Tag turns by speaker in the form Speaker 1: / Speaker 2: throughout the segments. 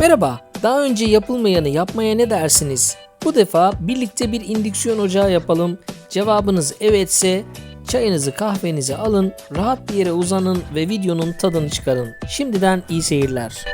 Speaker 1: Merhaba, daha önce yapılmayanı yapmaya ne dersiniz? Bu defa birlikte bir indüksiyon ocağı yapalım. Cevabınız evetse çayınızı kahvenizi alın, rahat bir yere uzanın ve videonun tadını çıkarın. Şimdiden iyi seyirler.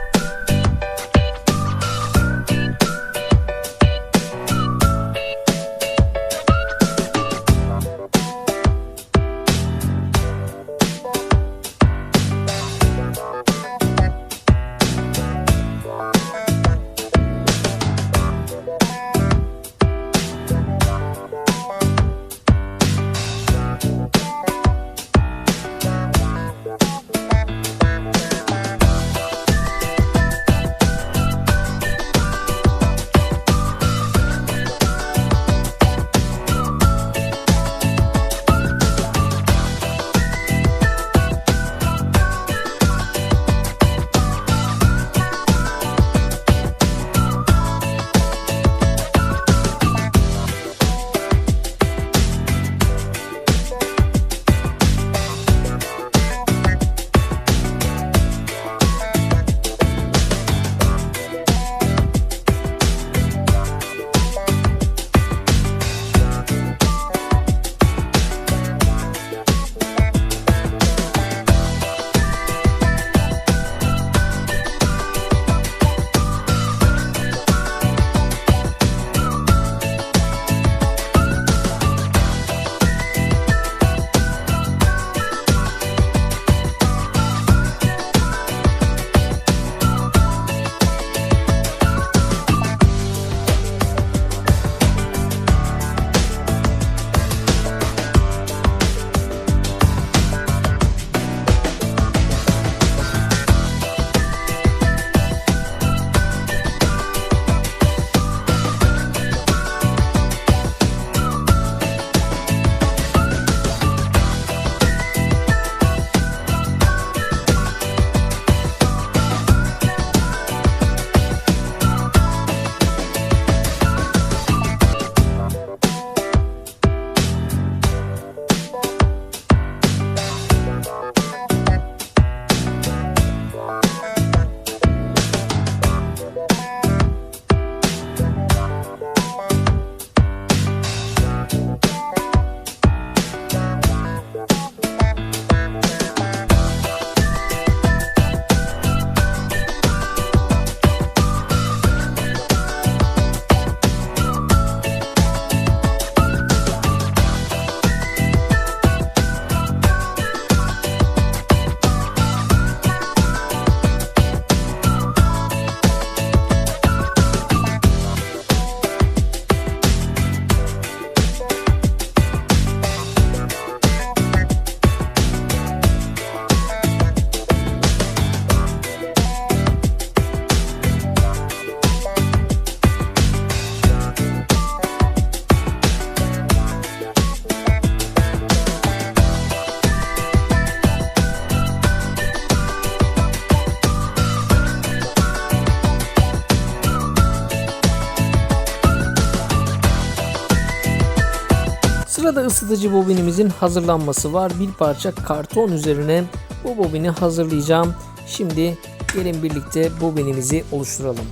Speaker 1: Sırada ısıtıcı bobinimizin hazırlanması var. Bir parça karton üzerine bu bobini hazırlayacağım. Şimdi gelin birlikte bobinimizi oluşturalım.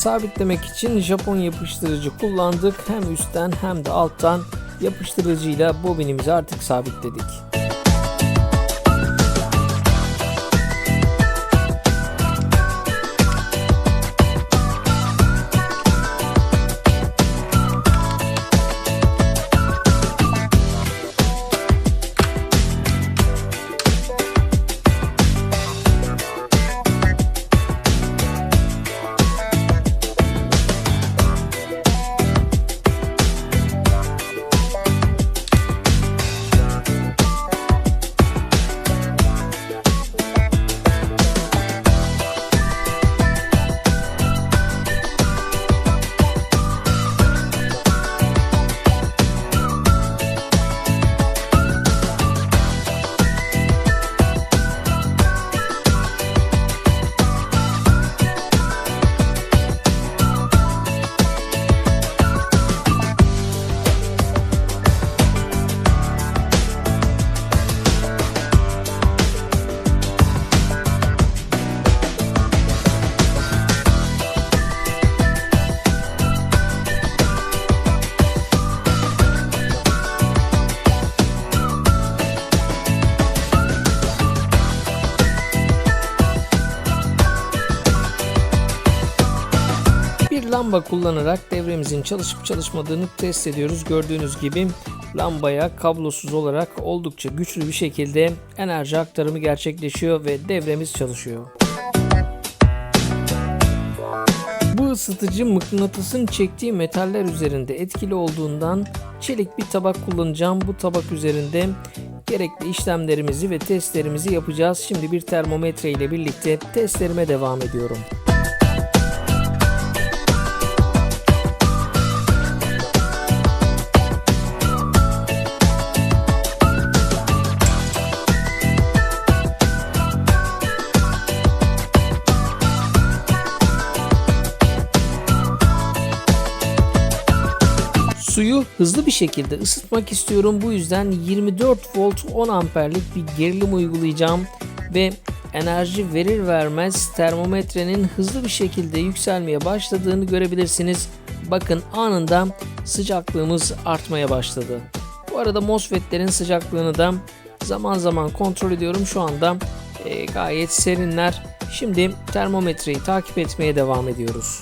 Speaker 1: Sabitlemek için Japon yapıştırıcı kullandık. Hem üstten hem de alttan yapıştırıcıyla bobinimizi artık sabitledik. Lamba kullanarak devremizin çalışıp çalışmadığını test ediyoruz. Gördüğünüz gibi lambaya kablosuz olarak oldukça güçlü bir şekilde enerji aktarımı gerçekleşiyor ve devremiz çalışıyor. Bu ısıtıcı mıknatısın çektiği metaller üzerinde etkili olduğundan çelik bir tabak kullanacağım. Bu tabak üzerinde gerekli işlemlerimizi ve testlerimizi yapacağız. Şimdi bir termometre ile birlikte testlerime devam ediyorum. Suyu hızlı bir şekilde ısıtmak istiyorum. Bu yüzden 24 volt 10 amperlik bir gerilim uygulayacağım ve enerji verir vermez termometrenin hızlı bir şekilde yükselmeye başladığını görebilirsiniz. Bakın anında sıcaklığımız artmaya başladı. Bu arada MOSFET'lerin sıcaklığını da zaman zaman kontrol ediyorum. Şu anda e, gayet serinler. Şimdi termometreyi takip etmeye devam ediyoruz.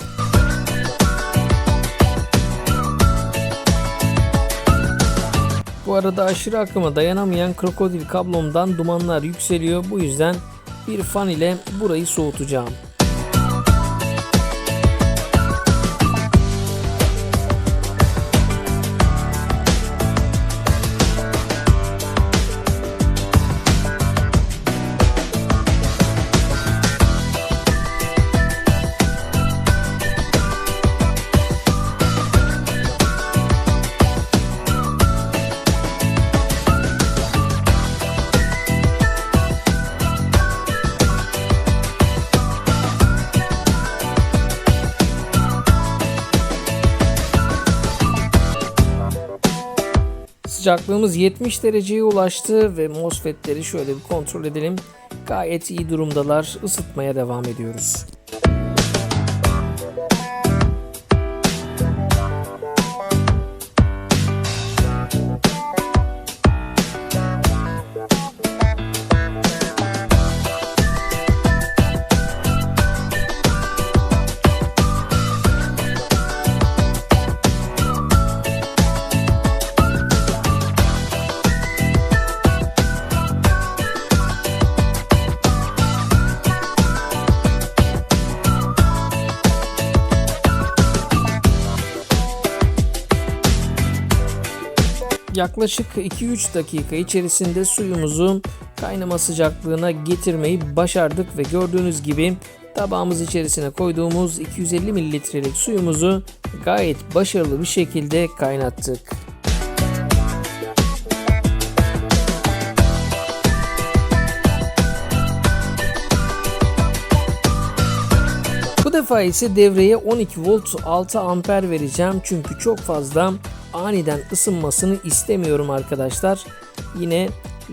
Speaker 1: Bu arada aşırı akıma dayanamayan krokodil kablomdan dumanlar yükseliyor. Bu yüzden bir fan ile burayı soğutacağım. Sıcaklığımız 70 dereceye ulaştı ve MOSFET'leri şöyle bir kontrol edelim. Gayet iyi durumdalar. Isıtmaya devam ediyoruz. Yaklaşık 2-3 dakika içerisinde suyumuzu kaynama sıcaklığına getirmeyi başardık ve gördüğünüz gibi tabağımız içerisine koyduğumuz 250 mililitrelik suyumuzu gayet başarılı bir şekilde kaynattık. Bu defa ise devreye 12 volt 6 amper vereceğim çünkü çok fazla aniden ısınmasını istemiyorum arkadaşlar. Yine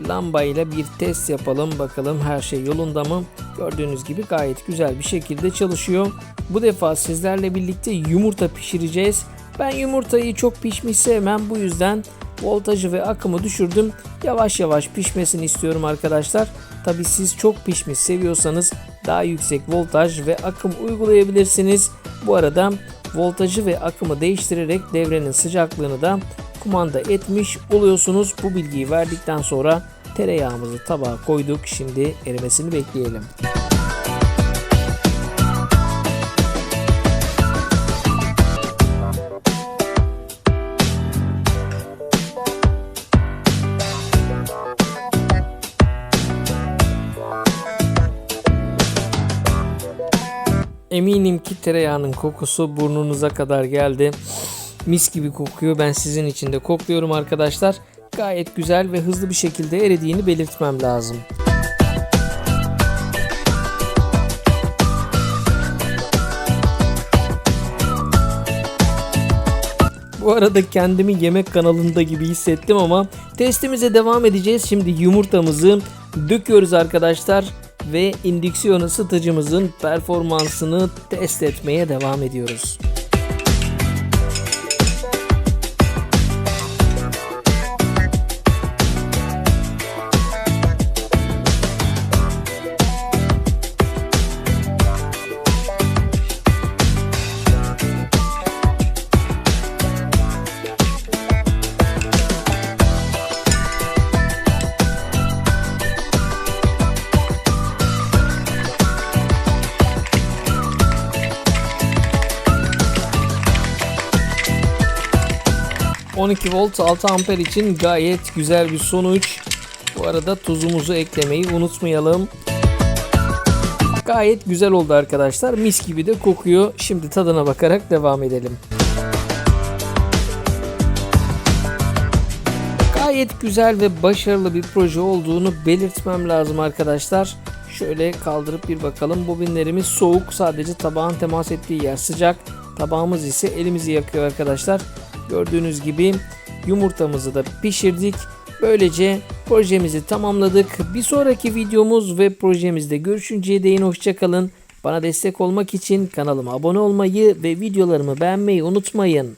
Speaker 1: lamba ile bir test yapalım bakalım her şey yolunda mı? Gördüğünüz gibi gayet güzel bir şekilde çalışıyor. Bu defa sizlerle birlikte yumurta pişireceğiz. Ben yumurtayı çok pişmiş sevmem bu yüzden voltajı ve akımı düşürdüm. Yavaş yavaş pişmesini istiyorum arkadaşlar. Tabi siz çok pişmiş seviyorsanız daha yüksek voltaj ve akım uygulayabilirsiniz. Bu arada voltajı ve akımı değiştirerek devrenin sıcaklığını da kumanda etmiş oluyorsunuz. Bu bilgiyi verdikten sonra tereyağımızı tabağa koyduk. Şimdi erimesini bekleyelim. Eminim ki tereyağının kokusu burnunuza kadar geldi. Mis gibi kokuyor. Ben sizin için de kokluyorum arkadaşlar. Gayet güzel ve hızlı bir şekilde eridiğini belirtmem lazım. Bu arada kendimi yemek kanalında gibi hissettim ama testimize devam edeceğiz. Şimdi yumurtamızı döküyoruz arkadaşlar ve indüksiyon ısıtıcımızın performansını test etmeye devam ediyoruz. 12 volt 6 amper için gayet güzel bir sonuç. Bu arada tuzumuzu eklemeyi unutmayalım. Gayet güzel oldu arkadaşlar. Mis gibi de kokuyor. Şimdi tadına bakarak devam edelim. Gayet güzel ve başarılı bir proje olduğunu belirtmem lazım arkadaşlar. Şöyle kaldırıp bir bakalım. Bobinlerimiz soğuk. Sadece tabağın temas ettiği yer sıcak. Tabağımız ise elimizi yakıyor arkadaşlar. Gördüğünüz gibi yumurtamızı da pişirdik. Böylece projemizi tamamladık. Bir sonraki videomuz ve projemizde görüşünceye değin hoşçakalın. Bana destek olmak için kanalıma abone olmayı ve videolarımı beğenmeyi unutmayın.